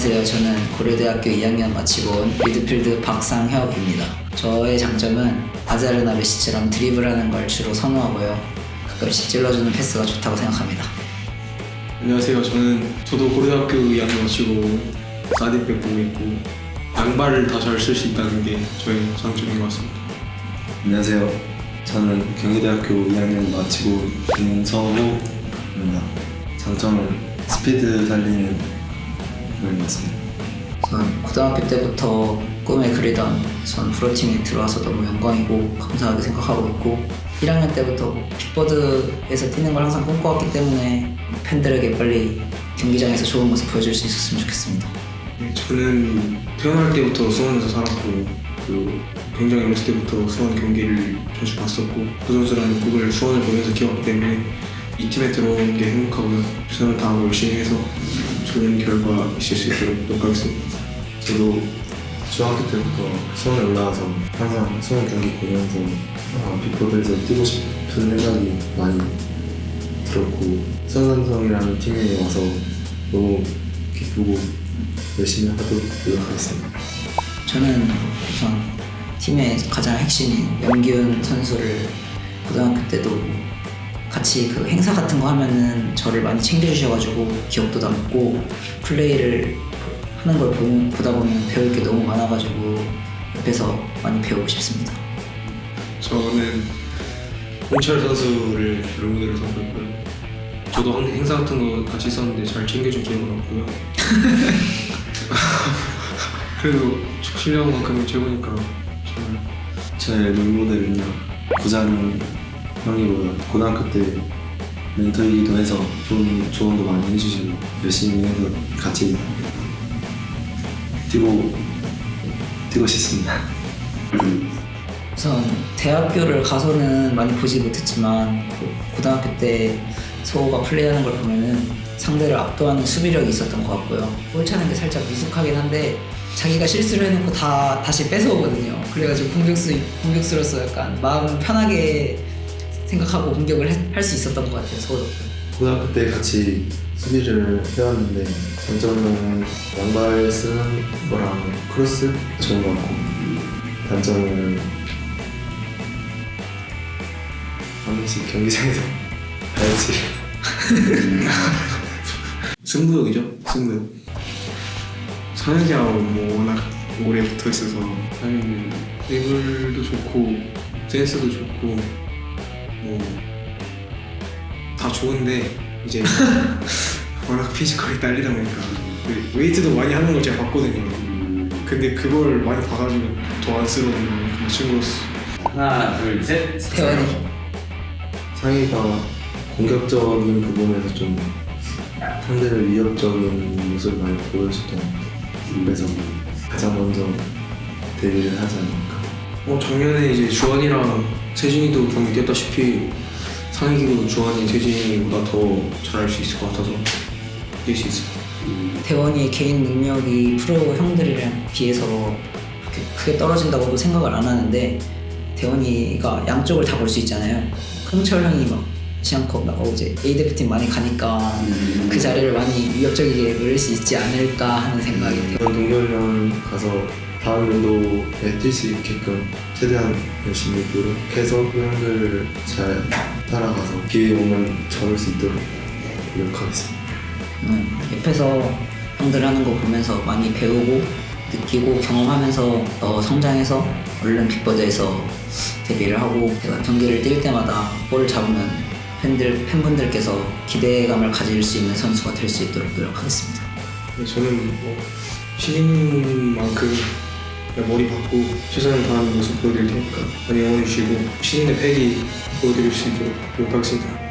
안녕하세요. 저는 고려대학교 2학년 마치고 온 미드필드 박상혁입니다. 저의 장점은 아자르나 메시처럼 드리블하는 걸 주로 선호하고요. 가끔씩 찔러주는 패스가 좋다고 생각합니다. 안녕하세요. 저는 저도 고려대학교 2학년 마치고 사디백 보고 있고 양발을 다 잘 쓸 수 있다는 게 저의 장점인 것 같습니다. 안녕하세요. 저는 경희대학교 2학년 마치고 김성호입니다. 장점은 스피드 살리는 전 고등학교 때부터 꿈에 그리던 전 프로팀에 들어와서 너무 영광이고 감사하게 생각하고 있고 1학년 때부터 빅보드에서 뛰는 걸 항상 꿈꿔왔기 때문에 팬들에게 빨리 경기장에서 좋은 모습 보여줄 수 있었으면 좋겠습니다. 네, 저는 태어날 때부터 수원에서 살았고 그 굉장히 어렸을 때부터 수원 경기를 자주 봤었고 그 선수라는 꿈을 수원을 보면서 키웠기 때문에 이 팀에 들어온 게 행복하고요. 최선을 다하고 열심히 해서 좋은 결과 있을 수 있도록 노력하겠습니다. 저도 중학교 때부터 수원에 올라와서 항상 수원 경기 보면서 아, 빅보드에서 뛰고 싶은 생각이 많이 들었고 수원삼성이라는 팀에 와서 너무 기쁘고 열심히 하도록 노력하겠습니다. 저는 우선 팀의 가장 핵심인 염기훈 선수를 고등학교 때도 같이 그 행사 같은 거 하면은 저를 많이 챙겨주셔가지고 기억도 남고 플레이를 하는 걸 보다 보면 배울 게 너무 많아가지고 옆에서 많이 배우고 싶습니다. 저는 홍철 선수를 롤모델로 삼고 있고요. 저도 한- 행사 같은 거 같이 있었는데 잘 챙겨준 기억은 없고요. 그래도 실력한 만큼은 최고니까 정말 저의 롤모델은요 부자는 형이보다 고등학교 때 멘토이기도 해서 좋은 조언도 많이 해주시고 열심히 해서 같이 뛰고 뛰고 싶습니다. 우선 대학교를 가서는 많이 보지 못했지만 고- 고등학교 때 소호가 플레이하는 걸 보면은 상대를 압도하는 수비력이 있었던 것 같고요. 골 차는 게 살짝 미숙하긴 한데 자기가 실수를 해놓고 다 다시 뺏어오거든요. 그래가지고 공격수 공격수로서 약간 마음 편하게 생각하고 공격을 할 수 있었던 것 같아요. 덕분. 고등학교 때 같이 수비를 해왔는데 장점은 양발 쓰는 거랑 크로스 좋은 것 같고 단점은 한 번씩 경기장에서 봐야지 승부욕이죠. 승부욕. 사연이하고 뭐 워낙 오래 붙어 있어서 사연은 드리블도 좋고 센스도 좋고 뭐 다 좋은데 이제 워낙 피지컬이 딸리다 보니까 그 웨이트도 많이 하는 걸 제가 봤거든요. 근데 그걸 많이 봐가지고 더 안쓰러운 그런 친구로서 하나 둘 셋 태원이 상희가 공격적인 부분에서 좀 상대를 위협적인 모습을 많이 보여줬던. 그래서 가장 먼저 데뷔를 않을까. 어, 작년에 이제 주원이랑 세진이도 경기 뛰었다시피 상익이도 주원이 세진이보다 더 잘할 수 있을 것 같아서 뛸 수 있을 것 같아요. 태원이의 개인 능력이 프로 형들이랑 비해서 그렇게 크게 떨어진다고도 생각을 안 하는데 태원이가 양쪽을 다 볼 수 있잖아요. 흥철 형이 막 시안컵 나가고 이제 A 대표팀 많이 가니까 그 자리를 많이 위협적이게 노릴 수 있지 않을까 하는 생각이. 이번 동계훈련 가서 다음 연도에 뛸 수 있게끔 최대한 열심히 노력해서 형들을 잘 따라가서 기회 오면 잡을 수 있도록 노력하겠습니다. 음, 옆에서 형들 하는 거 보면서 많이 배우고 느끼고 경험하면서 더 성장해서 얼른 빅버드에서 데뷔를 하고 제가 경기를 뛸 때마다 볼을 잡으면 팬들 팬분들께서 기대감을 가질 수 있는 선수가 될 수 있도록 노력하겠습니다. 근데 저는 뭐 신인만큼 머리 받고 최선을 다하는 모습 보여드릴 테니까 많이 응원해 주시고 신인의 패기 보여드릴 수 있도록 노력하겠습니다.